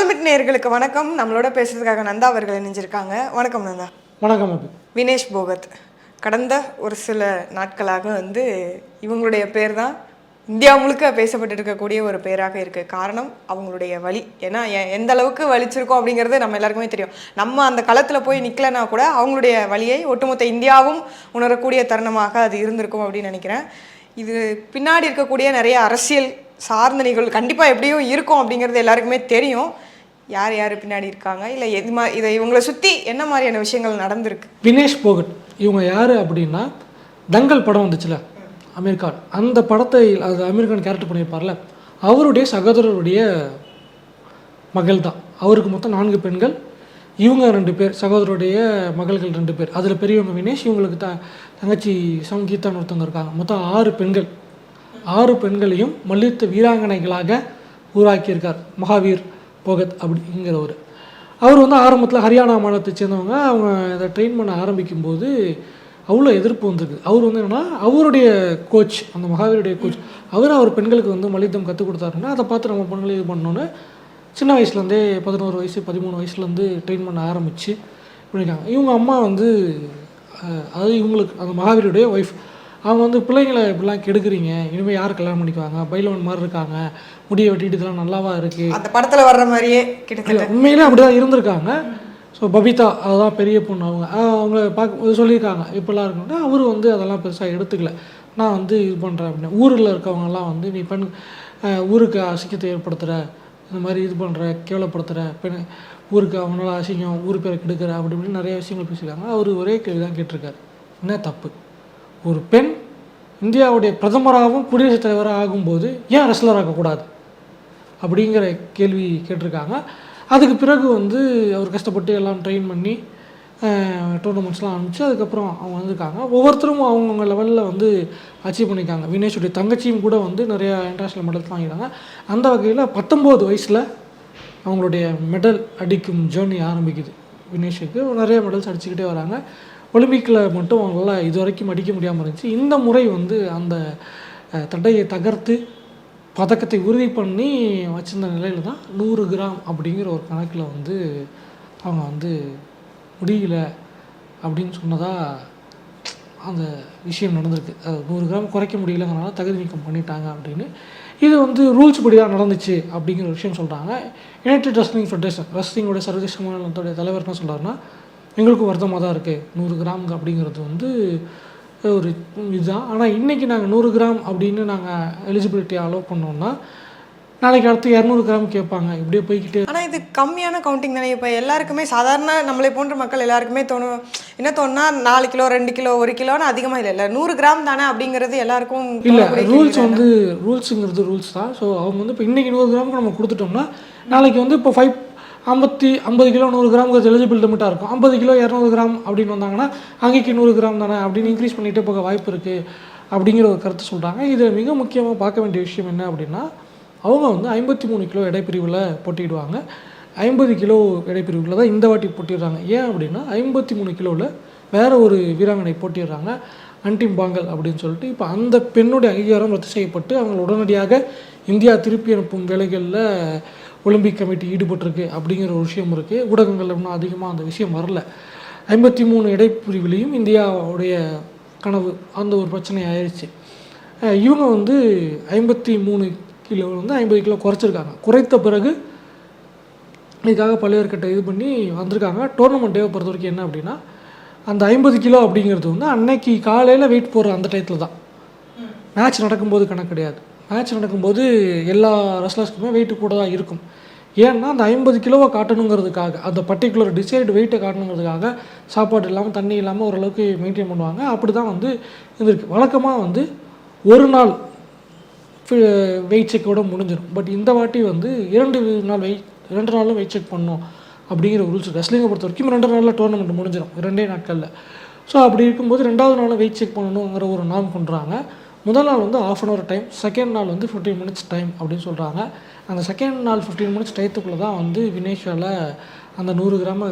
தமிழ் நேயர்களுக்கு வணக்கம். நம்மளோட பேசுறதுக்காக நந்தா அவர்கள் இணைஞ்சிருக்காங்க. வணக்கம் நந்தா. வணக்கம் வினேஷ் போகத். கடந்த ஒரு சில நாட்களாக வந்து இவங்களுடைய பேர் தான் இந்தியா முழுக்க பேசப்பட்டு இருக்கக்கூடிய ஒரு பேராக இருக்கு. காரணம் அவங்களுடைய வலி. ஏன்னா எந்த அளவுக்கு வலிச்சிருக்கோம் அப்படிங்கிறது நம்ம எல்லாருக்குமே தெரியும். நம்ம அந்த களத்தில் போய் நிற்கலனா கூட அவங்களுடைய வலியை ஒட்டுமொத்த இந்தியாவும் உணரக்கூடிய தருணமாக அது இருந்திருக்கும் அப்படின்னு நினைக்கிறேன். இது பின்னாடி இருக்கக்கூடிய நிறைய அரசியல் சார்ந்த நிகழ்வு கண்டிப்பாக எப்படியும் இருக்கும் அப்படிங்கிறது எல்லாருக்குமே தெரியும். யார் யார் பின்னாடி இருக்காங்க? இல்லை எது மாதிரி இதை இவங்களை சுற்றி என்ன மாதிரியான விஷயங்கள் நடந்திருக்கு? வினேஷ் போகட் இவங்க யார் அப்படின்னா தங்கல் படம் வந்துச்சுல அமீர் கான். அந்த படத்தை அது அமீர் கான் கேரக்டர் பண்ணியிருப்பார்ல அவருடைய சகோதரருடைய மகள் தான். அவருக்கு மொத்தம் நான்கு பெண்கள் இவங்க ரெண்டு பேர் சகோதரருடைய மகள்கள் ரெண்டு பேர். அதில் பெரியவங்க வினேஷ் இவங்களுக்கு த தங்கச்சி சங்கீதான் ஒருத்தவங்க இருக்காங்க. மொத்தம் ஆறு பெண்கள். ஆறு பெண்களையும் மல்யுத்த வீராங்கனைகளாக உருவாக்கியிருக்கார் மகாவீர். போகத் அப்படிங்கிறவர் அவர் வந்து ஆரம்பத்தில் ஹரியானா மாநிலத்தை சேர்ந்தவங்க. அவங்க இதை ட்ரெயின் பண்ண ஆரம்பிக்கும் போது அவ்வளோ எதிர்ப்பு வந்திருக்கு அவர் வந்து என்னென்னா அவருடைய கோச் அந்த மகாவீருடைய கோச் அவர் அவர் பெண்களுக்கு வந்து மல்யுத்தம் கற்றுக் கொடுத்தாருன்னா அதை பார்த்து நம்ம பெண்களை இது பண்ணோன்னு சின்ன வயசுலேருந்தே பதினோரு வயசு பதிமூணு வயசுலேருந்து ட்ரெயின் பண்ண ஆரம்பித்து பண்ணியிருக்காங்க இவங்க அம்மா வந்து அதாவது இவங்களுக்கு அந்த மகாவீருடைய ஒய்ஃப் அவங்க வந்து பிள்ளைங்களை இப்படிலாம் கெடுக்குறீங்க. இனிமேல் யார் கல்யாணம் பண்ணிக்குவாங்க? பைலவன் மாதிரி இருக்காங்க. முடியை வெட்டிட்டு இதெல்லாம் நல்லாவா இருக்குது அந்த படத்தில் வர்ற மாதிரியே கிட்டத்தட்ட. இல்லை உண்மையிலே அப்படி தான் இருந்திருக்காங்க. ஸோ பபிதா அதுதான் பெரிய பொண்ணு அவங்க. ஆஹ் அவங்க பார்க்க சொல்லியிருக்காங்க. இப்படிலாம் இருக்கணும்னா அவர் வந்து அதெல்லாம் பெருசாக எடுத்துக்கல. நான் வந்து இது பண்ணுறேன் அப்படின்னு. ஊரில் இருக்கவங்கெல்லாம் வந்து நீ பெண் ஊருக்கு அசிங்கத்தை ஏற்படுத்துகிற இந்த மாதிரி இது பண்ணுற கேவலப்படுத்துகிற பெண் ஊருக்கு அவங்களால அசிங்கம் ஊர் பேரை கெடுக்கிற. அப்படி இப்படின்னு நிறைய விஷயங்கள் பேசியிருக்காங்க. அவர் ஒரே கேள்வி தான் கேட்டிருக்காரு. என்ன தப்பு? ஒரு பெண் இந்தியாவுடைய பிரதமராகவும் குடியரசுத் தலைவராக ஆகும்போது ஏன் ரெஸ்லர் ஆகக்கூடாது? அப்படிங்கிற கேள்வி கேட்டிருக்காங்க. அதுக்கு பிறகு வந்து அவர் கஷ்டப்பட்டு எல்லாம் ட்ரெயின் பண்ணி டோர்னமெண்ட்ஸ்லாம் அனுப்பிச்சு அதுக்கப்புறம் அவங்க வந்திருக்காங்க. ஒவ்வொருத்தரும் அவங்கவுங்க லெவலில் வந்து அச்சீவ் பண்ணியிருக்காங்க. வினேஷுடைய தங்கச்சியும் கூட வந்து நிறையா இன்டர்நேஷ்னல் மெடல்ஸ் வாங்கியிருக்காங்க. அந்த வகையில் பத்தொம்போது வயசில் அவங்களுடைய மெடல் அடிக்கும் ஜேர்னி ஆரம்பிக்குது. வினேஷுக்கு நிறைய மெடல்ஸ் அடிச்சுக்கிட்டே வராங்க. ஒலிம்பிக்கில் மட்டும் அவங்களால இது வரைக்கும் அடிக்க முடியாமல் இருந்துச்சு. இந்த முறை வந்து அந்த தடையை தகர்த்து பதக்கத்தை உறுதி பண்ணி வச்சிருந்த நிலையில் தான் நூறு கிராம் அப்படிங்கிற ஒரு கணக்கில் வந்து அவங்க வந்து முடியல அப்படின்னு சொன்னதாக அந்த விஷயம் நடந்திருக்கு. அது நூறு கிராம் குறைக்க முடியலங்கிறனால தகுதி நீக்கம் பண்ணிட்டாங்க அப்படின்னு. இது வந்து ரூல்ஸ் படி தான் நடந்துச்சு அப்படிங்கிற ஒரு விஷயம் சொல்கிறாங்க யுனைடெட் ரெஸ்லிங் ஃபெடரேஷன் ரெஸ்லிங்கோட சர்வதேச மாநிலத்தோடைய தலைவர் என்ன சொல்கிறாருன்னா எங்களுக்கும் வருத்தமாக தான் இருக்குது நூறு கிராம் அப்படிங்கிறது வந்து ஒரு இதுதான். ஆனால் இன்றைக்கி நாங்கள் நூறு கிராம் அப்படின்னு நாங்கள் எலிஜிபிலிட்டி அலோவ் பண்ணோம்னா நாளைக்கு அடுத்து இரநூறு கிராம் கேட்பாங்க. இப்படியே போய்கிட்டே ஆனால் இது கம்மியான கவுண்டிங் தானே. இப்போ எல்லாருக்குமே சாதாரண நம்மளை போன்ற மக்கள் எல்லாருக்குமே தோணும் என்ன தோணுனா நாலு கிலோ ரெண்டு கிலோ ஒரு கிலோன்னு அதிகமாக இல்லை. இல்லை நூறு கிராம் தானே அப்படிங்கிறது எல்லாருக்கும் இல்லை ரூல்ஸ் வந்து ரூல்ஸுங்கிறது ரூல்ஸ் தான். ஸோ அவங்க வந்து இப்போ இன்றைக்கி நூறு கிராமுக்கு நம்ம கொடுத்துட்டோம்னா நாளைக்கு வந்து இப்போ ஃபைவ் ஐம்பத்தி ஐம்பது கிலோ நூறு கிராமுக்கு எலிஜிபிள் லிமிட்டாக இருக்கும். ஐம்பது கிலோ இரநூறு கிராம் அப்படின்னு வந்தாங்கன்னா அங்கேக்கு நூறு கிராம் தானே அப்படின்னு இன்க்ரீஸ் பண்ணிகிட்டே போக வாய்ப்பு இருக்குது அப்படிங்கிற ஒரு கருத்து சொல்கிறாங்க இதில் மிக முக்கியமாக பார்க்க வேண்டிய விஷயம் என்ன அப்படின்னா அவங்க வந்து ஐம்பத்தி மூணு கிலோ எடைப்பிரிவில் போட்டிடுவாங்க ஐம்பது கிலோ எடைப்பிரிவில் தான் இந்த வாட்டி போட்டிடுறாங்க ஏன் அப்படின்னா ஐம்பத்தி மூணு கிலோவில் வேறு ஒரு வீராங்கனை போட்டிடுறாங்க அன்டிம் பாங்கல் அப்படின்னு சொல்லிட்டு. இப்போ அந்த பெண்ணுடைய அங்கீகாரம் ரத்து செய்யப்பட்டு அவங்களை உடனடியாக இந்தியா திருப்பி அனுப்பும் வேலைகளில் ஒலிம்பிக் கமிட்டி ஈடுபட்டிருக்கு அப்படிங்கிற ஒரு விஷயம் இருக்குது ஊடகங்கள்ல இன்னும் அதிகமாக அந்த விஷயம் வரல. ஐம்பத்தி மூணு இடைப்பிரிவிலையும் இந்தியாவுடைய கனவு. அந்த ஒரு பிரச்சனை ஆயிடுச்சு இவங்க வந்து ஐம்பத்தி மூணு கிலோ வந்து ஐம்பது கிலோ குறைச்சிருக்காங்க. குறைத்த பிறகு இதுக்காக பல்வேறு இது பண்ணி வந்திருக்காங்க. டோர்னமெண்ட் டேவை பொறுத்த வரைக்கும் என்ன அப்படின்னா அந்த ஐம்பது கிலோ அப்படிங்கிறது வந்து அன்னைக்கு காலையில் வெயிட் போடுற அந்த டயத்தில் தான். மேட்ச் நடக்கும்போது கணக்கு கிடையாது. மேட்ச் நடக்கும்போது எல்லா ரெஸ்லர்ஸ்க்குமே வெயிட் கூட தான் இருக்கும். ஏன்னா அந்த ஐம்பது கிலோவை காட்டணுங்கிறதுக்காக அந்த பர்டிகுலர் டிசைடு வெயிட்டை காட்டணுங்கிறதுக்காக சாப்பாடு இல்லாமல் தண்ணி இல்லாமல் ஓரளவுக்கு மெயின்டைன் பண்ணுவாங்க. அப்படி தான் வந்து இருந்திருக்கு. வழக்கமாக வந்து ஒரு நாள் வெயிட் செக்கோட முடிஞ்சிடும் பட் இந்த வாட்டி வந்து இரண்டு நாள் வெயிட் ரெண்டு நாளும் வெயிட் செக் பண்ணோம் அப்படிங்கிற ரூல்ஸ் ரெஸ்லிங்கை பொறுத்த வரைக்கும் ரெண்டு நாளில் டோர்னமெண்ட் முடிஞ்சிடும் ரெண்டே நாட்களில். ஸோ அப்படி இருக்கும்போது ரெண்டாவது நாளும் வெயிட் செக் பண்ணணுங்கிற ஒரு நாம் கொண்டுறாங்க. முதல் நாள் வந்து half an hour time second நாள் வந்து ஃபிஃப்டீன் மினிட்ஸ் டைம் அப்படின்னு சொல்கிறாங்க அந்த செகண்ட் நாள் ஃபிஃப்டீன் மினிட்ஸ் டயத்துக்குள்ளே தான் வந்து வினேஷால் அந்த நூறு கிராமை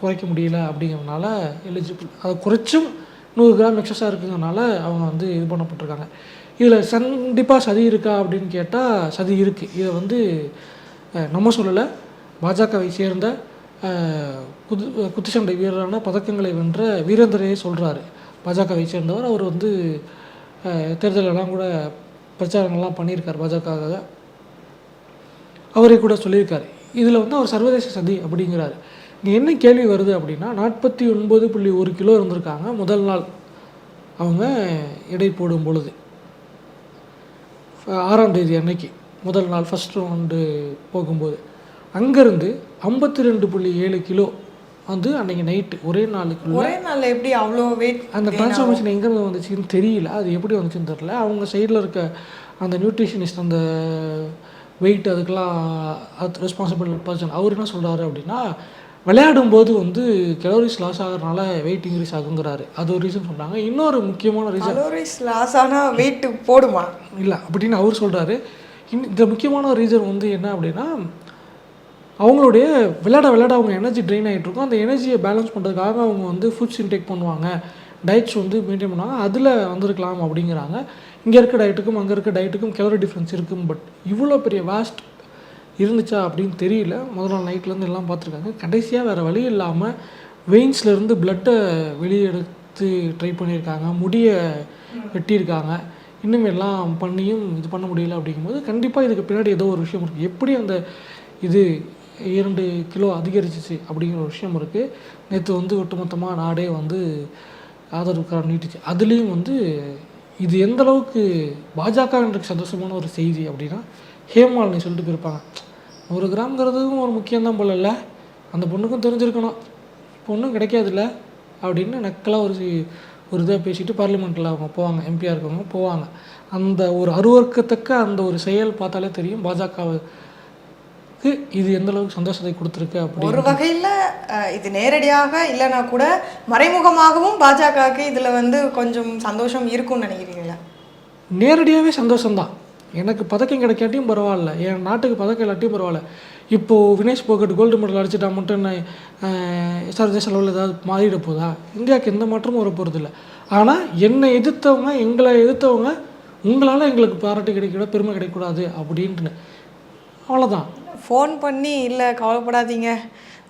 குறைக்க முடியல அப்படிங்கிறதுனால எலிஜிபிள் அதை குறைச்சும் நூறு கிராம் எக்ஸஸாக இருக்குங்கிறனால அவங்க வந்து இது பண்ணப்பட்டிருக்காங்க. இதில் கண்டிப்பாக சதி இருக்கா அப்படின்னு கேட்டால் சதி இருக்குது இதை வந்து நம்ம சொல்லலை. பாஜகவை சேர்ந்த குத்து குது குத்துச்சண்டை வீரரான பதக்கங்களை வென்ற வீரேந்தரையே சொல்கிறாரு பாஜகவை சேர்ந்தவர் அவர் வந்து தேர்தலெல்லாம் கூட பிரச்சாரங்கள்லாம் பண்ணியிருக்கார் பாஜகவுக்காக. அவரே கூட சொல்லியிருக்கார். இதில் வந்து அவர் சர்வதேச சதி அப்படிங்கிறாரு. இங்கே என்ன கேள்வி வருது அப்படின்னா நாற்பத்தி ஒன்பது புள்ளி ஒரு கிலோ இருந்திருக்காங்க முதல் நாள் அவங்க எடை போடும் பொழுது. ஆறாம் தேதி அன்னைக்கு முதல் நாள் ஃபஸ்ட் ரவுண்டு போகும்போது. அங்கேருந்து ஐம்பத்தி ரெண்டு புள்ளி ஏழு கிலோ வந்து அன்னைக்கு நைட்டு ஒரே நாளுக்குள்ள ஒரே நாள்ல எப்படி அவ்வளோ வெயிட் அந்த டிரான்ஸ்ஃபர்மேஷன் எங்கேருந்து வந்துச்சுன்னு தெரியல. அது எப்படி வந்துச்சுன்னு தெரில அவங்க சைடில் இருக்க அந்த நியூட்ரிஷனிஸ்ட் அந்த வெயிட் அதுக்கெல்லாம் அது ரெஸ்பான்சிபிள் பர்சன் அவர் என்ன சொல்கிறாரு அப்படின்னா விளையாடும்போது வந்து கலோரிஸ் லாஸ் ஆகிறனால வெயிட் இன்க்ரீஸ் ஆகுங்கிறாரு. அது ஒரு ரீசன் சொல்கிறாங்க இன்னொரு முக்கியமான ரீசன் கலோரிஸ் லாஸ் ஆனா வெயிட் போடுமா? இல்லை அப்படின்னு அவர் சொல்கிறாரு இந்த முக்கியமான ரீசன் வந்து என்ன அப்படின்னா அவங்களுடைய விளையாட விளையாட அவங்க எனர்ஜி ட்ரெயின் ஆகிட்டு இருக்கும் அந்த எனர்ஜியை பேலன்ஸ் பண்ணுறதுக்காக அவங்க வந்து ஃபுட்ஸ் இன்டேக் பண்ணுவாங்க. டயட்ஸ் வந்து மெயின்டைன் பண்ணுவாங்க. அதில் வந்திருக்கலாம் அப்படிங்கிறாங்க. இங்கே இருக்க டயட்டுக்கும் அங்கே இருக்க டயட்டுக்கும் கலோரி டிஃப்ரென்ஸ் இருக்கும். பட் இவ்வளோ பெரிய வேஸ்ட் இருந்துச்சா அப்படின்னு தெரியல. முதல் நாள் நைட்லேருந்து எல்லாம் பார்த்துருக்காங்க. கடைசியாக வேறு வழி இல்லாமல் வெயின்ஸ்லேருந்து பிளட்டை வெளியே எடுத்து ட்ரை பண்ணியிருக்காங்க. முடியை வெட்டியிருக்காங்க. இன்னும் எல்லாம் பண்ணியும் இது பண்ண முடியல அப்படிங்கும்போது கண்டிப்பாக இதுக்கு பின்னாடி ஏதோ ஒரு விஷயம் இருக்குது எப்படி அந்த இது இரண்டு கிலோ அதிகரிச்சிச்சு அப்படிங்கிற ஒரு விஷயம் இருக்குது நேற்று வந்து ஒட்டுமொத்தமாக நாடே வந்து ஆதரவு கரம் நீட்டுச்சு. அதுலேயும் வந்து இது எந்த அளவுக்கு பாஜகன்றது சந்தோஷமான ஒரு செய்தி அப்படின்னா ஹேமாலினி சொல்லிட்டு போயிருப்பாங்க ஒரு கிராம்ங்கிறதுக்கும் ஒரு முக்கியம்தான் போல இல்லை. அந்த பொண்ணுக்கும் தெரிஞ்சிருக்கணும். பொண்ணும் கிடைக்காதுல்ல. அப்படின்னு நக்கலாக ஒரு ஒரு இதாக பேசிட்டு பார்லிமெண்ட்டில் அவங்க போவாங்க எம்பியாக இருக்கவங்க போவாங்க. அந்த ஒரு அருவர்க்கத்தக்க அந்த ஒரு செயல் பார்த்தாலே தெரியும் பாஜக இது எந்த அளவுக்கு சந்தோஷத்தை கொடுத்துருக்கு அப்படி ஒரு வகையில இது நேரடியாக இல்லைன்னா கூட மறைமுகமாகவும் பாஜகவுக்கு இதுல வந்து கொஞ்சம் சந்தோஷம் இருக்கும்னு நினைக்கிறீங்களா? நேரடியாகவே சந்தோஷம்தான். எனக்கு பதக்கம் கிடைக்காட்டியும் பரவாயில்ல. என் நாட்டுக்கு பதக்கம் இல்லாட்டியும் பரவாயில்ல. இப்போது வினேஷ் போகட் கோல்டு மெடல் அடிச்சிட்டா மட்டும் சர்வதேச அளவில் ஏதாவது மாறிட போதா? இந்தியாவுக்கு எந்த மாற்றமும் வர போகிறதில்ல ஆனால் என்னை எதிர்த்தவங்க எங்களை எதிர்த்தவங்க உங்களால் எங்களுக்கு பாராட்டு கிடைக்கூட பெருமை கிடைக்கக்கூடாது அப்படின்ட்டு அவ்வளோதான் ஃபோன் பண்ணி இல்லை கவலைப்படாதீங்க.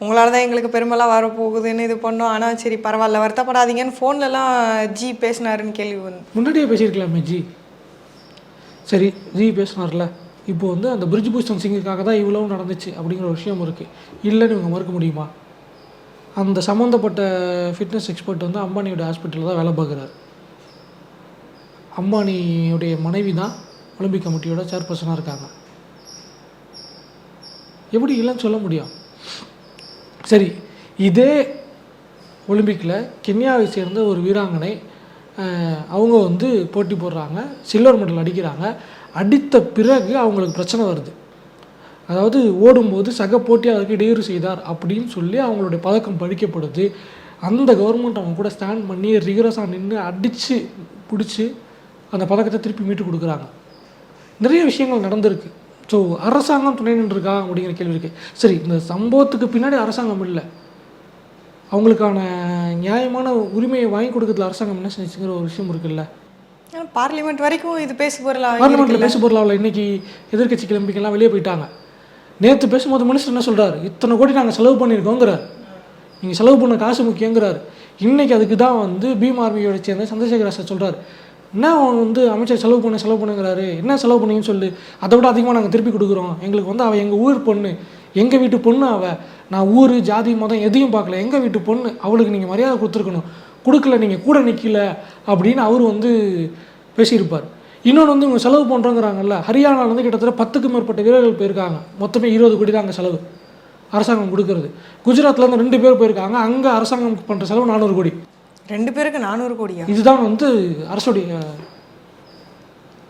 உங்களால் தான் எங்களுக்கு பெருமைலாம் வரப்போகுதுன்னு இது பண்ணோம். ஆனால் சரி பரவாயில்ல வருத்தப்படாதீங்கன்னு ஃபோன்லலாம் ஜி பேசினாருன்னு கேள்வி வந்து முன்னாடியே பேசியிருக்கலாமே ஜி. சரி ஜி பேசினார்ல. இப்போ வந்து அந்த பிரிட்ஜ் பூஸ்டன் சிங்குக்காக தான் இவ்வளவு நடந்துச்சு அப்படிங்கிற ஒரு விஷயம் இருக்குது இல்லைன்னு இவங்க மறுக்க முடியுமா? அந்த சம்மந்தப்பட்ட ஃபிட்னஸ் எக்ஸ்பர்ட் வந்து அம்பானியோட ஹாஸ்பிட்டலில் தான் வேலை பார்க்குறாரு. அம்பானியுடைய மனைவி தான் ஒலிம்பிக் கமிட்டியோட சேர்பர்சனாக இருக்காங்க. எப்படி இல்லைன்னு சொல்ல முடியும். சரி இதே ஒலிம்பிக்கில் கென்யாவை சேர்ந்த ஒரு வீராங்கனை அவங்க வந்து போட்டி போடுறாங்க சில்வர் மெடல் அடிக்கிறாங்க. அடித்த பிறகு அவங்களுக்கு பிரச்சனை வருது. அதாவது ஓடும்போது சக போட்டியாளருக்கு இடையூறு செய்தார் அப்படின்னு சொல்லி அவங்களுடைய பதக்கம் பழிக்கப்படுது. அந்த கவர்மெண்ட் அவங்க கூட ஸ்டாண்ட் பண்ணி ரிகரஸாக நின்று அடித்து பிடிச்சி அந்த பதக்கத்தை திருப்பி மீட்டு கொடுக்குறாங்க. நிறைய விஷயங்கள் நடந்திருக்கு. ஸோ அரசாங்கம் துணை நின்றுருக்கா அப்படிங்கிற கேள்வி இருக்குது சரி இந்த சம்பவத்துக்கு பின்னாடி அரசாங்கம் இல்லை. அவங்களுக்கான நியாயமான உரிமையை வாங்கி கொடுக்கறதுல அரசாங்கம் என்ன செஞ்சுங்கிற ஒரு விஷயம் இருக்குல்ல. பார்லிமெண்ட் வரைக்கும் இது பேசு பொருளாக பார்லிமெண்ட்டில் பேச பொருளாவில் இன்னைக்கு எதிர்க்கட்சி கிளம்பிக்கெல்லாம் வெளியே போயிட்டாங்க. நேற்று பேசும்போது மினிஸ்டர் என்ன சொல்றாரு? இத்தனை கோடி நாங்கள் செலவு பண்ணியிருக்கோங்கிறார். நீங்கள் செலவு பண்ண காசு முக்கியங்கிறார். இன்னைக்கு அதுக்கு தான் வந்து பீம் ஆர்மியோட சேர்ந்த சந்திரசேகர சார் சொல்றாரு. என்ன அவன் வந்து அமைச்சர் செலவு பண்ண செலவு பண்ணுங்கிறாரு? என்ன செலவு பண்ணீங்கன்னு சொல்லு. அதை விட அதிகமாக நாங்கள் திருப்பி கொடுக்குறோம். எங்களுக்கு வந்து அவள் எங்கள் ஊர் பொண்ணு. எங்கள் வீட்டு பொண்ணு அவள் நான் ஊர் ஜாதி மதம் எதையும் பார்க்கல. எங்கள் வீட்டு பொண்ணு. அவளுக்கு நீங்கள் மரியாதை கொடுத்துருக்கணும். கொடுக்கல நீங்கள் கூட நிற்கல அப்படின்னு அவர் வந்து பேசியிருப்பார். இன்னொன்று வந்து இவங்க செலவு பண்ணுறோங்கிறாங்கல்ல ஹரியானாவில் வந்து கிட்டத்தட்ட பத்துக்கும் மேற்பட்ட வீரர்கள் போயிருக்காங்க. மொத்தமே இருபது கோடி தான் அங்கே செலவு. அரசாங்கம் கொடுக்கறது. குஜராத்ல இருந்து ரெண்டு பேர் போயிருக்காங்க. அங்கே அரசாங்கம் பண்ணுற செலவு நானூறு கோடி. ரெண்டு பேருக்கு நானூறு கோடியா? இதுதான் வந்து அரசுடைய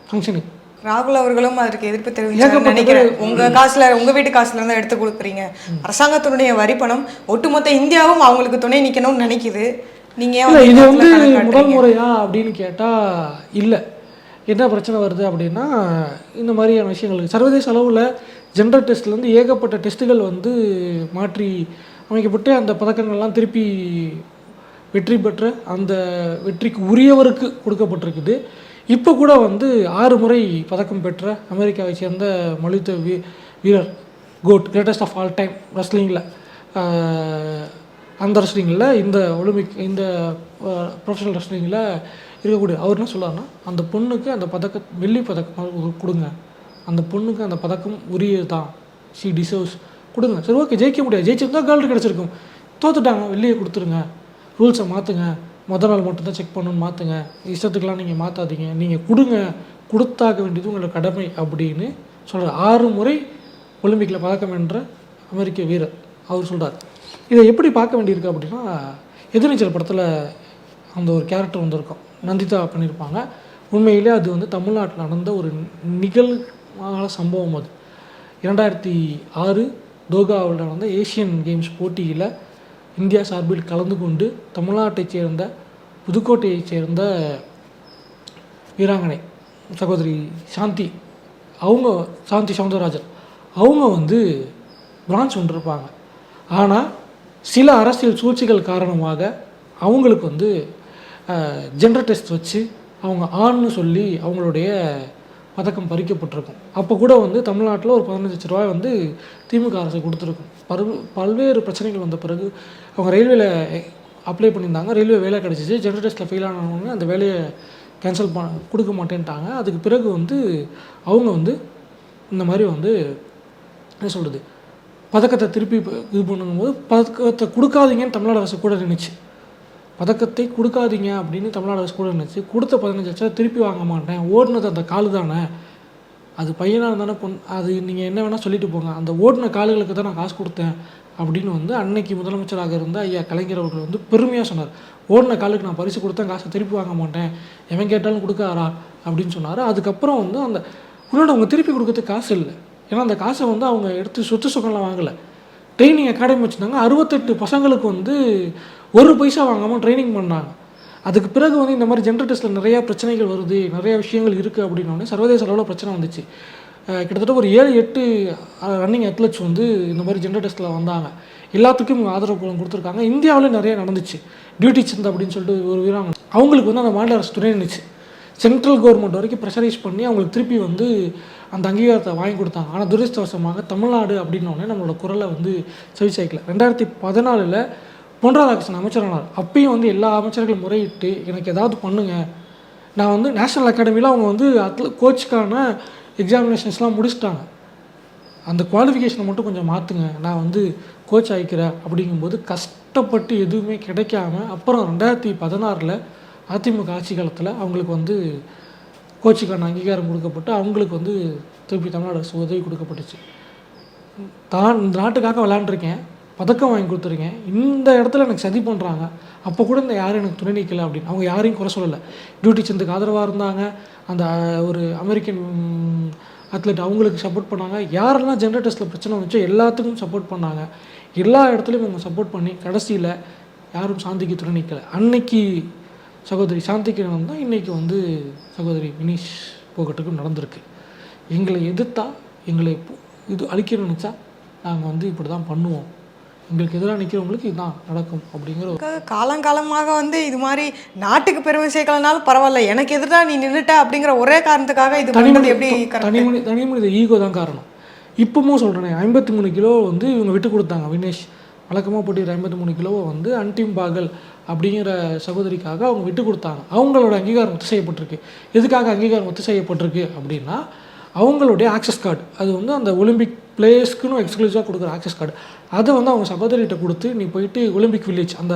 ஃபங்க்ஷனு ராகுல் அவர்களும் அதற்கு எதிர்ப்பு தெரிவிச்சாரு ஏகப்பட்ட நினைக்கிறேன். உங்க காசுல உங்க வீட்டு காசுல இருந்து எடுத்து கொடுக்குறீங்க. அரசாங்கத்தினுடைய வரி பணம் ஒட்டுமொத்த இந்தியாவும் அவங்களுக்கு துணை நிக்கணும்னு நினைக்குது. நீங்க இது வந்து முதல்? முறையா அப்படின்னு கேட்டால் இல்லை. என்ன பிரச்சனை வருது அப்படின்னா இந்த மாதிரியான விஷயங்களுக்கு. சர்வதேச அளவில் ஜென்ரல் டெஸ்ட்லேருந்து ஏகப்பட்ட டெஸ்ட்டுகள் வந்து மாற்றி அமைக்கப்பட்டு அந்த பதக்கங்கள்லாம் திருப்பி வெற்றி பெற்ற அந்த வெற்றிக்கு உரியவருக்கு கொடுக்கப்பட்டிருக்குது. இப்போ கூட வந்து ஆறு முறை பதக்கம் பெற்ற அமெரிக்காவை சேர்ந்த மல்யுத்த வீ வீரர் GOAT greatest of all time ரெஸ்லிங்கில் அந்த ரெஸ்லிங்கில் இந்த ஒலிம்பிக் இந்த ப்ரொஃபஷனல் ரெஸ்லிங்கில் இருக்கக்கூடிய அவர் என்ன சொல்லார்னா அந்த பொண்ணுக்கு அந்த பதக்க வெள்ளி பதக்கம் கொடுங்க. அந்த பொண்ணுக்கு அந்த பதக்கம் உரியது தான் ஷி டிசர்வ்ஸ் கொடுங்க. சரி ஓகே ஜெயிக்க முடியாது. ஜெயிச்சிருந்தா கேர்ள் கிடச்சிருக்கும். தோத்துட்டாங்க வெள்ளியை கொடுத்துருங்க. ரூல்ஸை மாற்றுங்க முதல் நாள் மட்டும்தான் செக் பண்ணணும்னு மாற்றுங்க இஷ்டத்துக்கெலாம் நீங்கள் மாற்றாதீங்க நீங்கள் கொடுங்க. கொடுத்தாக வேண்டியது உங்களோட கடமை அப்படின்னு சொல்கிறார் ஆறு முறை ஒலிம்பிக்கில் பதக்கம் என்ற அமெரிக்க வீரர் அவர் சொல்கிறார் இதை எப்படி பார்க்க வேண்டியிருக்கு அப்படின்னா எதிர்நீச்சல் படத்தில் அந்த ஒரு கேரக்டர் வந்திருக்கும். நந்திதா பண்ணியிருப்பாங்க. உண்மையிலே அது வந்து தமிழ்நாட்டில் நடந்த ஒரு நிகழ்வான சம்பவம் அது. இரண்டாயிரத்தி ஆறு தோகாவில் நடந்த ஏஷியன் கேம்ஸ் போட்டியில் இந்தியா சார்பில் கலந்து கொண்டு தமிழ்நாட்டைச் சேர்ந்த புதுக்கோட்டையைச் சேர்ந்த வீராங்கனை சகோதரி சாந்தி. அவங்க சாந்தி சவுந்தரராஜன். அவங்க வந்து பிரான்ச் வென்றிருப்பாங்க ஆனால் சில அரசியல் சூழ்ச்சிகள் காரணமாக அவங்களுக்கு வந்து ஜெண்டர் டெஸ்ட் வச்சு அவங்க ஆண்னு சொல்லி அவங்களுடைய பதக்கம் பறிக்கப்பட்டிருக்கும். அப்போ கூட வந்து தமிழ்நாட்டில் ஒரு பதினஞ்சு லட்ச ரூபாய் வந்து திமுக அரசு கொடுத்துருக்கும். பரு பல்வேறு பிரச்சனைகள் வந்த பிறகு அவங்க ரயில்வேல அப்ளை பண்ணியிருந்தாங்க. ரயில்வே வேலை கிடச்சிச்சு. ஜென்ரல் டெஸ்ட்டில் ஃபெயில் ஆனவங்க அந்த வேலையை கேன்சல் பண்ண கொடுக்க மாட்டேன்ட்டாங்க. அதுக்கு பிறகு வந்து அவங்க வந்து இந்த மாதிரி வந்து என்ன சொல்கிறது பதக்கத்தை திருப்பி இது பண்ணும்போது பதக்கத்தை கொடுக்காதீங்கன்னு தமிழ்நாடு அரசு கூட நின்றுச்சு பதக்கத்தை கொடுக்காதீங்க அப்படின்னு தமிழ்நாடு அரசு கூட நினச்சி கொடுத்த பதினஞ்சு லட்சம் திருப்பி வாங்க மாட்டேன். ஓடினது அந்த காலு தானே. அது பையனாக இருந்தானே பொன் அது நீங்கள் என்ன வேணால் சொல்லிட்டு போங்க. அந்த ஓடின காலுகளுக்கு தான் நான் காசு கொடுத்தேன் அப்படின்னு வந்து அன்னைக்கு முதலமைச்சராக இருந்த ஐயா கலைஞர் அவர்கள் வந்து பெருமையாக சொன்னார். ஓடின காலுக்கு நான் பரிசு கொடுத்தேன் காசை திருப்பி வாங்க மாட்டேன். எவன் கேட்டாலும் கொடுக்காரா அப்படின்னு சொன்னார். அதுக்கப்புறம் வந்து அந்த உன்னோட அவங்க திருப்பி கொடுக்கறதுக்கு காசு இல்லை. ஏன்னா அந்த காசை வந்து அவங்க எடுத்து சொத்து சுகம்லாம் வாங்கலை. ட்ரைனிங் அகாடமி வச்சுருந்தாங்க. அறுபத்தெட்டு பசங்களுக்கு வந்து ஒரு பைசா வாங்காமல் ட்ரைனிங் பண்ணாங்க. அதுக்கு பிறகு வந்து இந்த மாதிரி ஜென்ரல் டெஸ்ட்டில் நிறையா பிரச்சனைகள் வருது. நிறையா விஷயங்கள் இருக்குது அப்படின்னோடனே சர்வதேச அளவில் பிரச்சனை வந்துச்சு. கிட்டத்தட்ட ஒரு ஏழு எட்டு ரன்னிங் அத்லட்ஸ் வந்து இந்த மாதிரி ஜென்ரல் டெஸ்ட்டில் வந்தாங்க. எல்லாத்துக்கும் ஆதரவு பலம் கொடுத்துருக்காங்க. இந்தியாவிலே நிறைய நடந்துச்சு. டியூட்டி சந்த் அப்படின்னு சொல்லிட்டு ஒரு வீராங்க அவங்களுக்கு வந்து அந்த மாநில அரசு துணை நின்றுச்சு சென்ட்ரல் கவர்மெண்ட் வரைக்கும் ப்ரெஷரைஸ் பண்ணி அவங்களுக்கு திருப்பி வந்து அந்த அங்கீகாரத்தை வாங்கி கொடுத்தாங்க. ஆனால் துரதிருஷ்டவசமாக தமிழ்நாடு அப்படின்னோடனே நம்மளோட குரலை வந்து செவி சாய்க்கல ரெண்டாயிரத்தி பதினாலில் பொன் ராதாகிருஷ்ணன் அமைச்சரானார். அப்பயும் வந்து எல்லா அமைச்சர்களும் முறையிட்டு எனக்கு ஏதாவது பண்ணுங்க. நான் வந்து நேஷனல் அகாடமியில் அவங்க வந்து அத்ல கோச்சுக்கான எக்ஸாமினேஷன்ஸ்லாம் முடிச்சிட்டாங்க. அந்த குவாலிஃபிகேஷனை மட்டும் கொஞ்சம் மாற்றுங்க நான் வந்து கோச் ஆகிக்கிறேன் அப்படிங்கும்போது கஷ்டப்பட்டு எதுவுமே கிடைக்காம அப்புறம் ரெண்டாயிரத்தி பதினாறில் அதிமுக ஆட்சி காலத்தில் அவங்களுக்கு வந்து கோச்சிக்கான அங்கீகாரம் கொடுக்கப்பட்டு அவங்களுக்கு வந்து திருப்பி தமிழ்நாடு அரசு உதவி கொடுக்கப்பட்டுச்சு. தான் இந்த நாட்டுக்காக விளாண்டுருக்கேன் பதக்கம் வாங்கி கொடுத்துருக்கேன் இந்த இடத்துல எனக்கு சதி பண்ணுறாங்க அப்போ கூட இந்த யாரும் எனக்கு துணை நிற்கலை அப்படின்னு. அவங்க யாரையும் குறை சொல்லலை. டியூட்டி சந்துக்கு ஆதரவாக இருந்தாங்க அந்த ஒரு அமெரிக்கன் அத்லெட் அவங்களுக்கு சப்போர்ட் பண்ணாங்க. யாரெல்லாம் ஜென்ரேட்டர்ஸில் பிரச்சனை வந்துச்சோ எல்லாத்துக்கும் சப்போர்ட் பண்ணாங்க. எல்லா இடத்துலையும் அவங்க சப்போர்ட் பண்ணி கடைசியில் யாரும் சாந்திக்கு துணை நிற்கலை அன்னைக்கு சகோதரி சாந்திக்கு நடந்தால் இன்றைக்கி வந்து சகோதரி வினீஷ் போகட்டுக்கும் நடந்திருக்கு. எங்களை எதிர்த்தா எங்களை இது அழிக்கணும்னு நினச்சா நாங்கள் வந்து இப்படி தான் பண்ணுவோம். எங்களுக்கு எதிராக நிற்கிறவங்களுக்கு இதுதான் நடக்கும் அப்படிங்கிற காலங்காலமாக வந்து இது மாதிரி நாட்டுக்கு பெருமை சேர்க்கலனாலும் பரவாயில்ல. எனக்கு எதிராக நீ நின்னுட்ட அப்படிங்கிற ஒரே காரணத்துக்காக இது தனி பண்ணது எப்படி மனித correct? தனி மனித தனி மனித ஈகோ தான் காரணம். இப்பவும் சொல்கிறேனே ஐம்பத்தி மூணு கிலோ வந்து இவங்க விட்டு கொடுத்தாங்க வினேஷ். வழக்கமாக போட்டிடுற ஐம்பத்தி மூணு கிலோவை வந்து அன்டிம் பாகல் அப்படிங்கிற சகோதரிக்காக அவங்க விட்டு கொடுத்தாங்க. அவங்களோட அங்கீகாரம் ஒத்து செய்யப்பட்டிருக்கு. எதுக்காக அங்கீகாரம் ஒத்து செய்யப்பட்டிருக்கு அப்படின்னா அவங்களுடைய ஆக்சஸ் கார்டு அது வந்து அந்த ஒலிம்பிக் பிளேயர்ஸ்க்குன்னு எக்ஸ்க்ளூசிவாக கொடுக்குற ஆக்சஸ் கார்டு அதை வந்து அவங்க சகோதரிகிட்ட கொடுத்து நீ போயிட்டு ஒலிம்பிக் வில்லேஜ் அந்த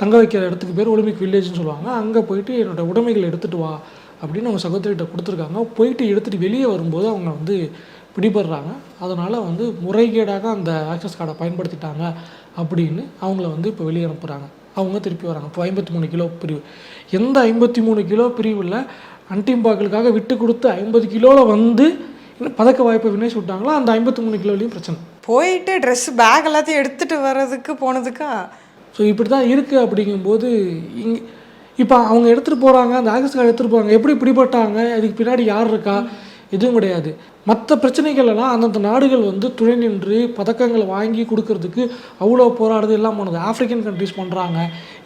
தங்க வைக்கிற இடத்துக்கு பேர் ஒலிம்பிக் வில்லேஜ்னு சொல்லுவாங்க. அங்கே போயிட்டு என்னோட உடைமைகள் எடுத்துகிட்டு வா அப்படின்னு அவங்க சகோதரிகிட்ட கொடுத்துருக்காங்க. போயிட்டு எடுத்துகிட்டு வெளியே வரும்போது அவங்க வந்து பிடிபடுறாங்க. அதனால் வந்து முறைகேடாக அந்த ஆக்சஸ் கார்டை பயன்படுத்திட்டாங்க அப்படின்னு அவங்கள வந்து இப்போ வெளியே அனுப்புகிறாங்க அவங்க திருப்பி வராங்க. இப்போ ஐம்பத்தி மூணு கிலோ பிரிவு. எந்த ஐம்பத்தி மூணு கிலோ பிரிவில் அன்டிம்பாக்களுக்காக விட்டு கொடுத்து ஐம்பது கிலோவில் வந்து பதக்க வாய்ப்பை வினேஷ் விட்டாங்களோ அந்த ஐம்பத்தி மூணு கிலோலையும் பிரச்சனை. போயிட்டு ட்ரெஸ் பேக் எல்லாத்தையும் எடுத்துட்டு வர்றதுக்கு போனதுக்கா. ஸோ இப்படி தான் இருக்குது அப்படிங்கும்போது இங்கே இப்போ அவங்க எடுத்துகிட்டு போகிறாங்க அந்த ஆக்சஸ் கார்டு எடுத்துகிட்டு போகிறாங்க எப்படி பிடிபட்டாங்க? இதுக்கு பின்னாடி யார் இருக்கா? எதுவும் கிடையாது. மற்ற பிரச்சனைகளெல்லாம் அந்தந்த நாடுகள் வந்து துணை நின்று பதக்கங்களை வாங்கி கொடுக்கறதுக்கு அவ்வளோ போராடுறது எல்லாம் போனது. ஆப்பிரிக்கன் கண்ட்ரிஸ் பண்ணுறாங்க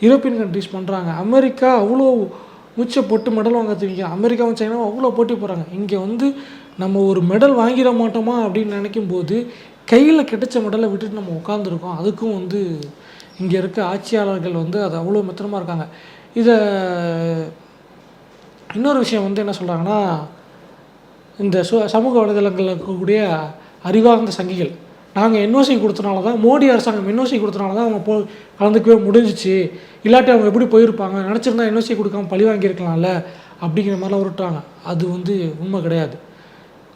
யூரோப்பியன் கண்ட்ரிஸ் பண்ணுறாங்க அமெரிக்கா அவ்வளோ மூச்சை போட்டு மெடல் வாங்க தெரியும் அமெரிக்காவும் சைனாவும் அவ்வளோ போட்டி போகிறாங்க இங்கே வந்து நம்ம ஒரு மெடல் வாங்கிட மாட்டோமா அப்படின்னு நினைக்கும் போது கையில் கிடைச்ச மெடலை விட்டுட்டு நம்ம உட்காந்துருக்கோம் அதுக்கும் வந்து இங்கே இருக்க ஆட்சியாளர்கள் வந்து அது அவ்வளோ மித்திரமாக இருக்காங்க. இதை இன்னொரு விஷயம் வந்து என்ன சொல்கிறாங்கன்னா இந்த சு சமூக வலைதளங்களில் இருக்கக்கூடிய அறிவார்ந்த சங்கிகள். நாங்கள் என்ஓசி கொடுத்தனால தான் மோடி அரசாங்கம் என்ஓசி கொடுத்தனால தான் அவங்க போ கலந்துக்கவே முடிஞ்சிச்சு. இல்லாட்டி அவங்க எப்படி போயிருப்பாங்க? நினச்சிருந்தா என்ஓசி கொடுக்காம பழி வாங்கியிருக்கலாம்ல? அப்படிங்கிற மாதிரிலாம் உருட்டாங்க அது வந்து உண்மை கிடையாது.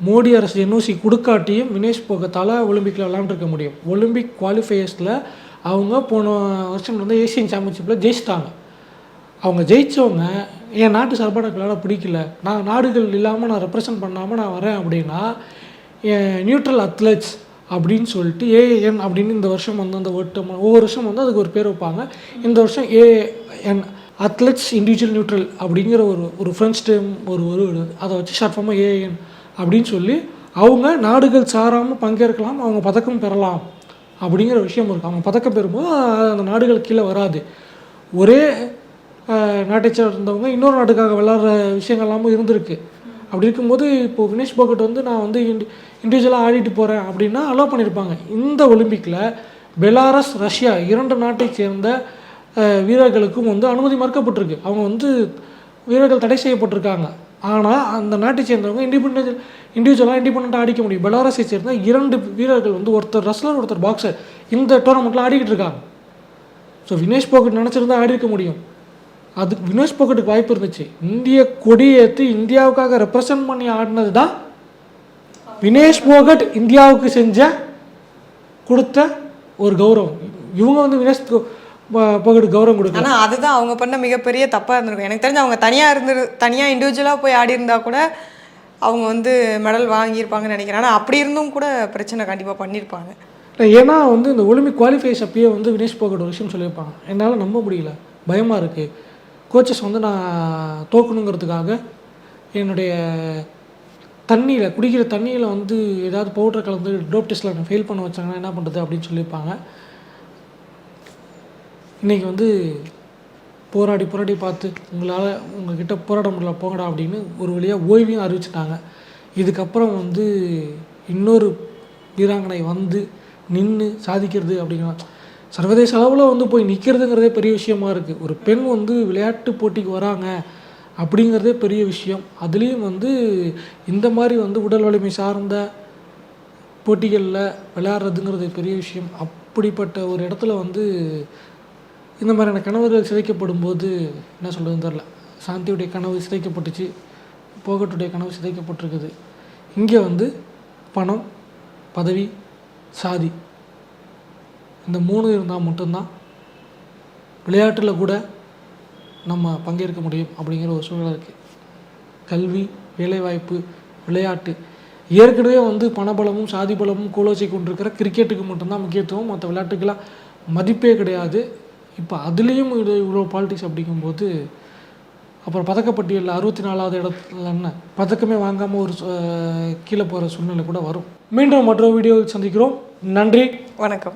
மோடி அரசு என்ஓசி கொடுக்காட்டியும் வினேஷ் போகத்தால் ஒலிம்பிக்கில் விளாண்டுருக்க முடியும். ஒலிம்பிக் குவாலிஃபையர்ஸில் அவங்க போன வருஷம் வந்து ஏசியன் சாம்பியன்ஷிப்பில் ஜெயிச்சிட்டாங்க. அவங்க ஜெயித்தவங்க என் நாட்டு சார்பாக எனக்கு விளையாட பிடிக்கல. நான் நாடுகள் இல்லாமல் நான் ரெப்ரசன்ட் பண்ணாமல் நான் வரேன் அப்படின்னா நியூட்ரல் அத்லெட்ஸ் அப்படின்னு சொல்லிட்டு ஏஎன் அப்படின்னு இந்த வருஷம் வந்து அந்த ஒட்டு ஒவ்வொரு வருஷம் வந்து அதுக்கு ஒரு பேர் வைப்பாங்க. இந்த வருஷம் ஏஎன் அத்லெட்ஸ் இண்டிவிஜுவல் நியூட்ரல் அப்படிங்கிற ஒரு ஒரு ஃப்ரெண்ட்ஸ் டேம் ஒரு ஒரு அதை வச்சு ஷார்ட் ஃபார்மாக ஏஎன் அப்படின்னு சொல்லி அவங்க நாடுகள் சாராமல் பங்கேற்கலாம் அவங்க பதக்கம் பெறலாம் அப்படிங்கிற விஷயம் இருக்குது அவங்க பதக்கம் பெறும்போது அந்த நாடுகள் கீழே வராது. ஒரே நாட்டை சேர்ந்தவங்க இன்னொரு நாட்டுக்காக விளாட்ற விஷயங்கள்லாமும் இருந்திருக்கு. அப்படி இருக்கும்போது இப்போது வினேஷ் போகட் வந்து நான் வந்து இண்டி இண்டிவிஜுவலாக ஆடிட்டு போகிறேன் அப்படின்னா அலோவ் பண்ணியிருப்பாங்க. இந்த ஒலிம்பிக்கில் பெலாரஸ் ரஷ்யா இரண்டு நாட்டை சேர்ந்த வீரர்களுக்கும் வந்து அனுமதி மறுக்கப்பட்டிருக்கு. அவங்க வந்து வீரர்கள் தடை செய்யப்பட்டிருக்காங்க. ஆனால் அந்த நாட்டை சேர்ந்தவங்க இண்டிபெண்ட் இண்டிவிஜுவலாக இண்டிபெண்ட்டாக ஆடிக்க முடியும். பெலாரஸை சேர்ந்த இரண்டு வீரர்கள் வந்து ஒருத்தர் ரஸ்லர் ஒருத்தர் பாக்ஸர் இந்த டோர்னமெண்ட்டில் ஆடிக்கிட்டு இருக்காங்க. ஸோ வினேஷ் போகட் நினச்சிருந்தா ஆடி இருக்க முடியும். அது வினேஷ் போகட்டுக்கு வாய்ப்பு இருந்துச்சு. இந்திய கொடியேற்றி இந்தியாவுக்காக ரெப்ரசன்ட் பண்ணி ஆடினது தான் வினேஷ் போகட் இந்தியாவுக்கு செஞ்ச கொடுத்த ஒரு கௌரவம். இவங்க வந்து வினேஷ் போ- போ- போகட் கௌரவம் கொடுக்கல. ஆனா அதுதான் அவங்க பண்ண மிகப்பெரிய தப்பா இருந்திருக்கும். எனக்கு தெரிஞ்சு அவங்க தனியா இருந்து தனியா இண்டிவிஜுவலா போய் ஆடி இருந்தா கூட அவங்க வந்து மெடல் வாங்கியிருப்பாங்கன்னு நினைக்கிறேன். ஆனா அப்படி இருந்தும் கூட பிரச்சனை கண்டிப்பா பண்ணியிருப்பாங்க. ஏன்னா வந்து இந்த ஒலிம்பிக் குவாலிஃபைஸ் அப்பயே வந்து வினேஷ் போகட் ஒரு விஷயம் சொல்லியிருப்பாங்க. என்னால் நம்ப முடியல. பயமாக இருக்குது கோச்சஸ் வந்து நான் தோக்கணுங்கிறதுக்காக என்னுடைய தண்ணியில் குடிக்கிற தண்ணியில் வந்து ஏதாவது பவுடர் கலந்து டோப் டெஸ்ட்டில் நான் ஃபெயில் பண்ண வச்சாங்கன்னா என்ன பண்ணுறது அப்படின்னு சொல்லியிருப்பாங்க. இன்றைக்கி வந்து போராடி போராடி பார்த்து உங்களால் உங்கள்கிட்ட போராட முடியல போங்கடா அப்படின்னு ஒரு வழியாக ஓய்வையும் அறிவிச்சிட்டாங்க. இதுக்கப்புறம் வந்து இன்னொரு வீராங்கனை வந்து நின்று சாதிக்கிறது அப்படிங்கிற சர்வதேச அளவில் வந்து போய் நிற்கிறதுங்கிறதே பெரிய விஷயமா இருக்குது ஒரு பெண் வந்து விளையாட்டு போட்டிக்கு வராங்க அப்படிங்கிறதே பெரிய விஷயம். அதுலேயும் வந்து இந்த மாதிரி வந்து உடல் வலிமை சார்ந்த போட்டிகளில் விளையாடுறதுங்கிறது பெரிய விஷயம். அப்படிப்பட்ட ஒரு இடத்துல வந்து இந்த மாதிரியான கனவுகள் சிதைக்கப்படும் போது என்ன சொல்கிறதுன்னு தெரில சாந்தியுடைய கனவு சிதைக்கப்பட்டுச்சு போகட்டுடைய கனவு சிதைக்கப்பட்டிருக்குது. இங்கே வந்து பணம் பதவி சாதி இந்த மூணு இருந்தால் மட்டும்தான் விளையாட்டில் கூட நம்ம பங்கேற்க முடியும் அப்படிங்கிற ஒரு சூழ்நிலை இருக்குது கல்வி வேலைவாய்ப்பு விளையாட்டு ஏற்கனவே வந்து பணபலமும் சாதி பலமும் கோலோச்சி கொண்டிருக்கிற கிரிக்கெட்டுக்கு மட்டும்தான் முக்கியத்துவம். மற்ற விளையாட்டுக்கெல்லாம் மதிப்பே கிடையாது. இப்போ அதுலேயும் இது இவ்வளோ பாலிட்டிக்ஸ் அப்படிங்கும்போது அப்புறம் பதக்கப்பட்டியலில் அறுபத்தி நாலாவது இடத்துல என்ன பதக்கமே வாங்காமல் ஒரு சு- கீழே போகிற சூழ்நிலை கூட வரும். மீண்டும் மற்றொரு வீடியோவில் சந்திக்கிறோம். நன்றி. வணக்கம்.